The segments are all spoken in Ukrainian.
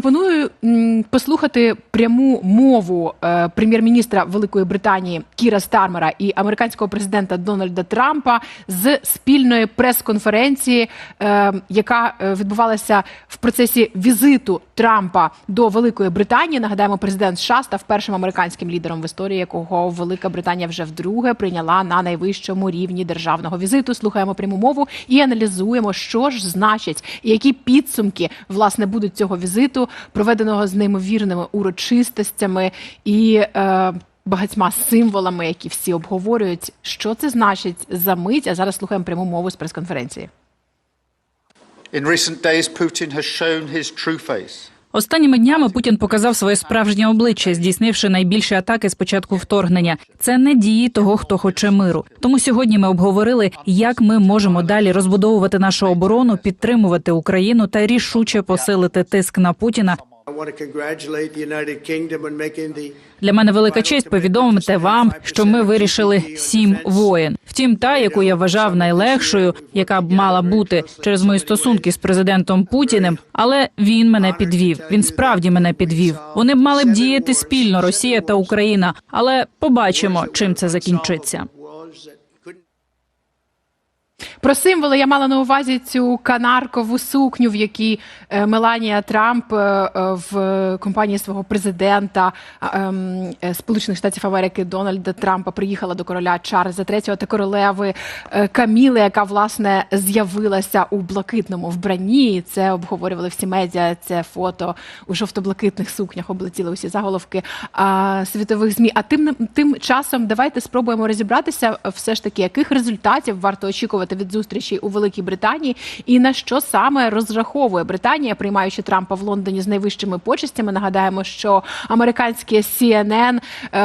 Пропоную послухати пряму мову е, прем'єр-міністра Великої Британії Кіра Стармера і американського президента Дональда Трампа з спільної прес-конференції, е, яка е, відбувалася в процесі візиту Трампа до Великої Британії. Нагадаємо, президент США став першим американським лідером в історії, якого Велика Британія вже вдруге прийняла на найвищому рівні державного візиту. Слухаємо пряму мову і аналізуємо, що ж значить і які підсумки власне будуть цього візиту, проведеного з неймовірними урочистостями і. Е, Багатьма символами, які всі обговорюють, що це значить за мить. А зараз слухаємо пряму мову з прес-конференції. In recent days, Putin has shown his true face. Останніми днями Путін показав своє справжнє обличчя, здійснивши найбільші атаки з початку вторгнення. Це не дії того, хто хоче миру. Тому сьогодні ми обговорили, як ми можемо далі розбудовувати нашу оборону, підтримувати Україну та рішуче посилити тиск на Путіна. Для мене велика честь повідомити вам, що ми вирішили сім воєн. Втім, та яку я вважав найлегшою, яка б мала бути через мої стосунки з президентом Путіним, але він мене підвів. Він справді мене підвів. Вони б мали б діяти спільно, Росія та Україна. Але побачимо, чим це закінчиться. Про символи я мала на увазі цю канаркову сукню, в якій е, Меланія Трамп е, е, в компанії свого президента ем, Сполучених Штатів Америки Дональда Трампа приїхала до короля Чарльза III та королеви Каміли, яка власне з'явилася у блакитному вбранні. Це обговорювали всі медіа. Це фото у жовто-блакитних сукнях облетіли усі заголовки світових змі. А тим тим часом давайте спробуємо розібратися, все ж таки, яких результатів варто очікувати від зустрічі у Великій Британії, і на що саме розраховує Британія, приймаючи Трампа в Лондоні з найвищими почестями. Нагадаємо, що американське CNN е,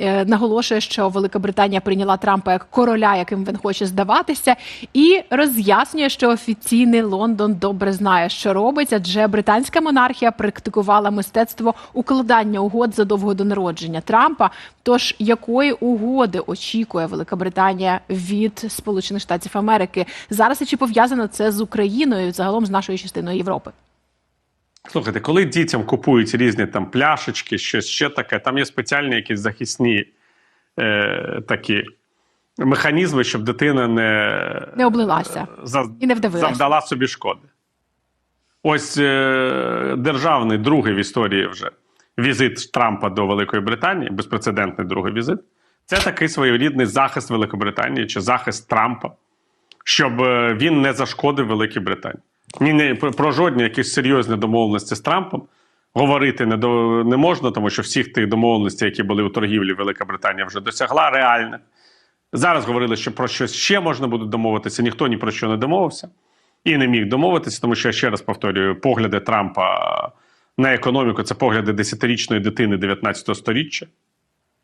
е, наголошує, що Велика Британія прийняла Трампа як короля, яким він хоче здаватися, і роз'яснює, що офіційний Лондон добре знає, що робить, адже британська монархія практикувала мистецтво укладання угод задовго до народження Трампа. Тож якої угоди очікує Велика Британія від Сполучених Штатів Америки зараз і чи пов'язано це з Україною, загалом з нашою частиною Європи? Слухайте, коли дітям купують різні там пляшечки, щось ще таке, там є спеціальні якісь захисні е, такі механізми, щоб дитина не, Не облилася за, і не вдавилася. завдала собі шкоди. Ось е, державний другий в історії вже візит Трампа до Великої Британії, безпрецедентний другий візит. Це такий своєрідний захист Великобританії чи захист Трампа, щоб е, він не зашкодив Великій Британії. Ні, не про жодні якісь серйозні домовленості з Трампом говорити не до не можна, тому що всіх тих домовленостей, які були у торгівлі, Велика Британія вже досягла реальних. Зараз говорили, що про щось ще можна буде домовитися. Ніхто ні про що не домовився і не міг домовитися, тому що я ще раз повторюю, погляди Трампа на економіку це погляди десятирічної дитини 19 століття.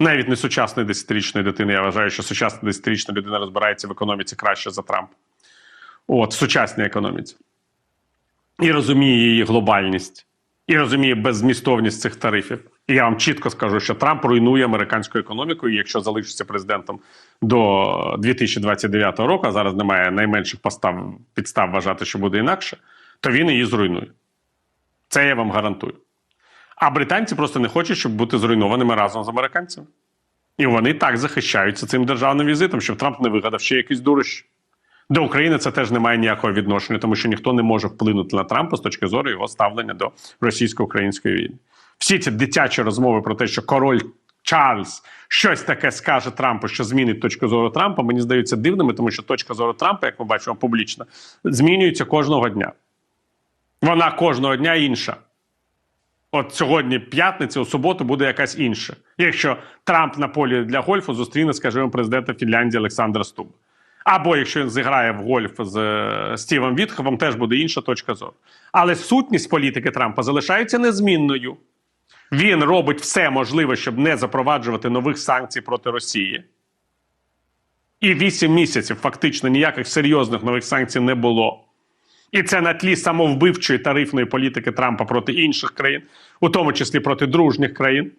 Навіть не сучасної десятирічної дитини. Я вважаю, що сучасна десятирічна людина розбирається в економіці краще за Трампа. От, в сучасній економіці. І розуміє її глобальність, і розуміє беззмістовність цих тарифів. І я вам чітко скажу, що Трамп руйнує американську економіку, і якщо залишиться президентом до 2029 року, а зараз немає найменших постав, підстав вважати, що буде інакше, то він її зруйнує. Це я вам гарантую. А британці просто не хочуть, щоб бути зруйнованими разом з американцями. І вони так захищаються цим державним візитом, щоб Трамп не вигадав ще якісь дурощі. До України це теж не має ніякого відношення, тому що ніхто не може вплинути на Трампа з точки зору його ставлення до російсько-української війни. Всі ці дитячі розмови про те, що король Чарльз щось таке скаже Трампу, що змінить точку зору Трампа, мені здаються дивними, тому що точка зору Трампа, як ми бачимо публічно, змінюється кожного дня. Вона кожного дня інша. От сьогодні п'ятниця, у суботу буде якась інша. Якщо Трамп на полі для гольфу зустріне, скажімо, президента Фінляндії Олександра Стуба. Або якщо він зіграє в гольф з е, Стівом Вітховом, теж буде інша точка зору. Але сутність політики Трампа залишається незмінною. Він робить все можливе, щоб не запроваджувати нових санкцій проти Росії. І вісім місяців фактично ніяких серйозних нових санкцій не було. І це на тлі самовбивчої тарифної політики Трампа проти інших країн, у тому числі проти дружніх країн.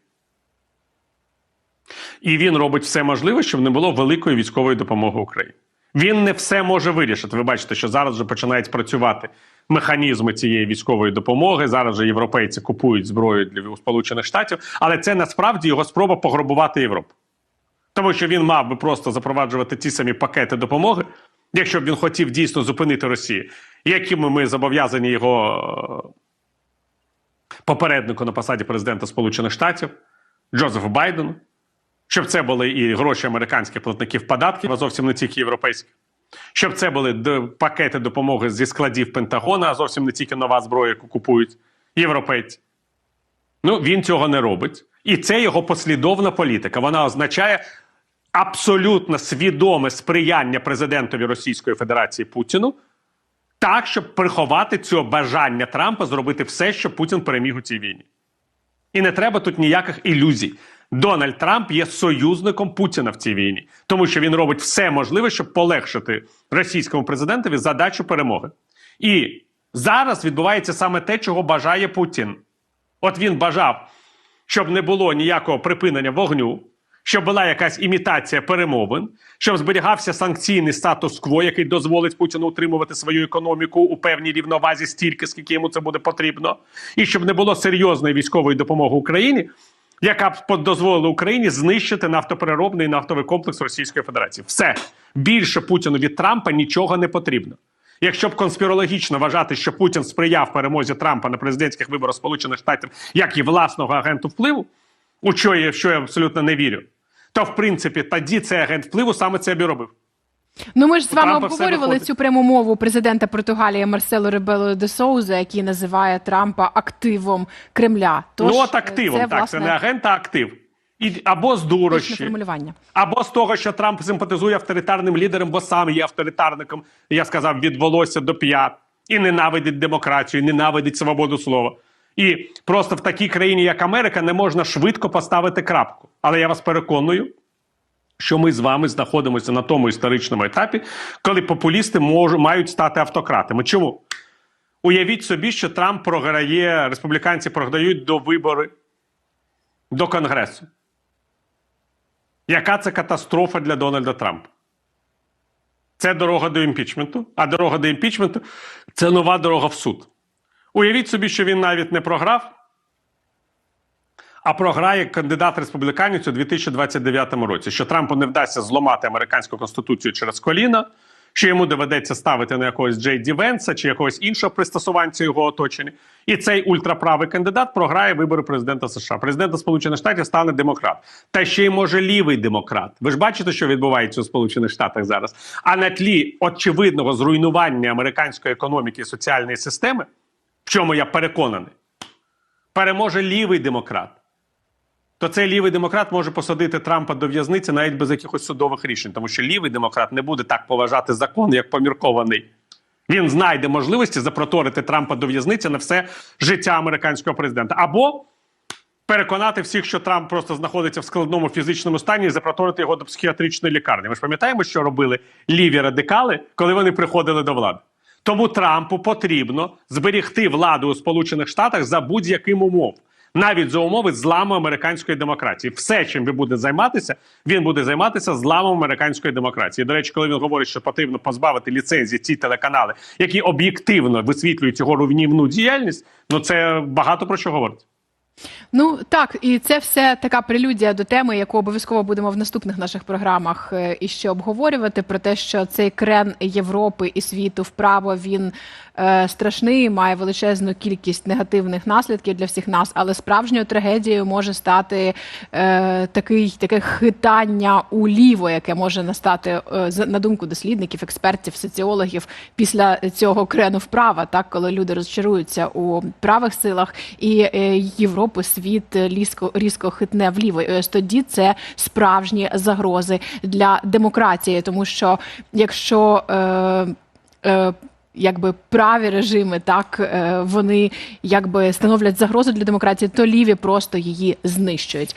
І він робить все можливе, щоб не було великої військової допомоги Україні. Він не все може вирішити. Ви бачите, що зараз вже починають працювати механізми цієї військової допомоги. Зараз же європейці купують зброю для Сполучених Штатів, але це насправді його спроба пограбувати Європу. Тому що він мав би просто запроваджувати ті самі пакети допомоги, якщо б він хотів дійсно зупинити Росію, якими ми зобов'язані його е, попереднику на посаді президента Сполучених Штатів Джозефу Байдену, щоб це були і гроші американських платників податків, а зовсім не тільки європейських. Щоб це були пакети допомоги зі складів Пентагона, а зовсім не тільки нова зброя, яку купують європейці. Ну, він цього не робить. І це його послідовна політика. Вона означає абсолютно свідоме сприяння президентові Російської Федерації Путіну, так, щоб приховати цього бажання Трампа зробити все, щоб Путін переміг у цій війні. І не треба тут ніяких ілюзій. Дональд Трамп є союзником Путіна в цій війні, тому що він робить все можливе, щоб полегшити російському президентові задачу перемоги. І зараз відбувається саме те, чого бажає Путін. От він бажав, щоб не було ніякого припинення вогню, щоб була якась імітація перемовин, щоб зберігався санкційний статус-кво, який дозволить Путіну утримувати свою економіку у певній рівновазі стільки, скільки йому це буде потрібно, і щоб не було серйозної військової допомоги Україні, яка б дозволила Україні знищити нафтопереробний і нафтовий комплекс Російської Федерації. Все більше Путіну від Трампа нічого не потрібно. Якщо б конспірологічно вважати, що Путін сприяв перемозі Трампа на президентських виборах Сполучених Штатів як і власного агенту впливу, у що я, що я абсолютно не вірю, то в принципі тоді цей агент впливу саме це б і робив. Ну, ми ж з вами Трампа обговорювали цю пряму мову президента Португалії Марсело Ребело де Соуза, який називає Трампа активом Кремля. Тож, ну от активом, це, так, власне, це не агент, а актив. І, або з дурощі, або з того, що Трамп симпатизує авторитарним лідерам, бо сам є авторитарником, я сказав, від волосся до п'ят, і ненавидить демократію, і ненавидить свободу слова. І просто в такій країні, як Америка, не можна швидко поставити крапку. Але я вас переконую, що ми з вами знаходимося на тому історичному етапі, коли популісти можуть, мають стати автократами. Чому? Уявіть собі, що Трамп програє, республіканці програють до вибори до Конгресу. Яка це катастрофа для Дональда Трампа? Це дорога до імпічменту, а дорога до імпічменту це нова дорога в суд. Уявіть собі, що він навіть не програв, а програє кандидат республіканець у 2029 році, що Трампу не вдасться зламати американську конституцію через коліна, що йому доведеться ставити на якогось Джей Ді Венса чи якогось іншого пристосуванця його оточення. І цей ультраправий кандидат програє вибори президента США. Президентом Сполучених Штатів стане демократ. Та ще й може лівий демократ. Ви ж бачите, що відбувається у Сполучених Штатах зараз. А на тлі очевидного зруйнування американської економіки і соціальної системи, чому я переконаний, переможе лівий демократ то цей лівий демократ може посадити Трампа до в'язниці навіть без якихось судових рішень, тому що лівий демократ не буде так поважати закон, як поміркований. Він знайде можливості запроторити Трампа до в'язниці на все життя американського президента. Або переконати всіх, що Трамп просто знаходиться в складному фізичному стані, і запроторити його до психіатричної лікарні. Ми ж пам'ятаємо, що робили ліві радикали, коли вони приходили до влади. Тому Трампу потрібно зберігти владу у Сполучених Штатах за будь-яким умов. Навіть за умови зламу американської демократії, все, чим він буде займатися, він буде займатися зламом американської демократії. До речі, коли він говорить, що потрібно позбавити ліцензії ці телеканали, які об'єктивно висвітлюють його руйнівну діяльність, ну це багато про що говорить. Ну так, і це все така прелюдія до теми, яку обов'язково будемо в наступних наших програмах е, іще обговорювати. Про те, що цей крен Європи і світу вправо він страшний, має величезну кількість негативних наслідків для всіх нас, але справжньою трагедією може стати е, такий таке хитання уліво, яке може настати е, на думку дослідників, експертів, соціологів після цього крену вправа, так коли люди розчаруються у правих силах і е, Європу світ е, різко різко хитне вліво. І ось тоді це справжні загрози для демократії, тому що якщо е, е, Якби праві режими, так е, вони якби становлять загрозу для демократії, то ліві просто її знищують.